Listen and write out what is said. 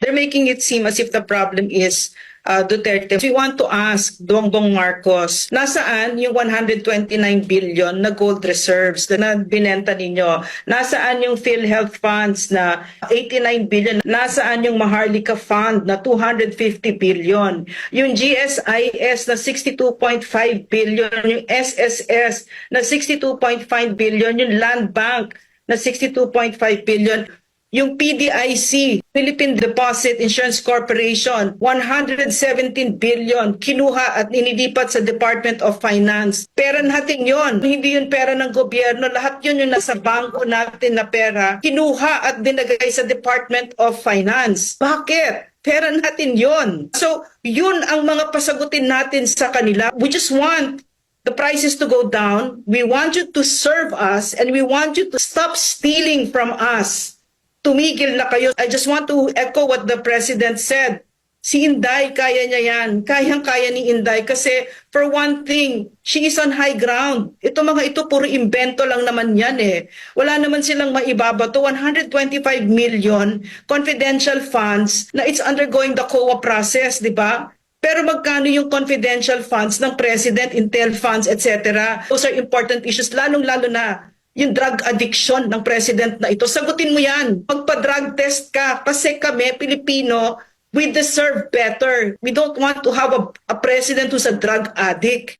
they're making it seem as if the problem is uh, Duterte. We want to ask Bongbong Marcos, nasaan yung 129 billion na gold reserves na binenta ninyo? Nasaan yung PhilHealth funds na 89 billion? Nasaan yung Maharlika Fund na 250 billion? Yung GSIS na 62.5 billion, yung SSS na 62.5 billion, yung Land Bank na 62.5 billion, yung PDIC, Philippine Deposit Insurance Corporation, 117 billion kinuha at inilipat sa Department of Finance. Pera natin yon, hindi yun pera ng gobyerno. Lahat yun yung nasa bangko natin na pera, kinuha at dinagay sa Department of Finance. Bakit? Pera natin yon. So, yun ang mga pasagutin natin sa kanila. We just want the prices to go down. We want you to serve us and we want you to stop stealing from us. Tumigil na kayo. I just want to echo what the president said. Si Inday, kaya niya yan. Kayang-kaya ni Inday kasi for one thing, she is on high ground. Ito mga ito, puro invento lang naman yan eh. Wala naman silang maibabato. 125 million confidential funds na it's undergoing the COA process, di ba? Pero magkano yung confidential funds ng President, Intel funds, etc. Those are important issues, lalong-lalo na yung drug addiction ng President na ito. Sagutin mo yan. Magpa-drug test ka kasi kami, Pilipino, we deserve better. We don't want to have a, a president who's a drug addict.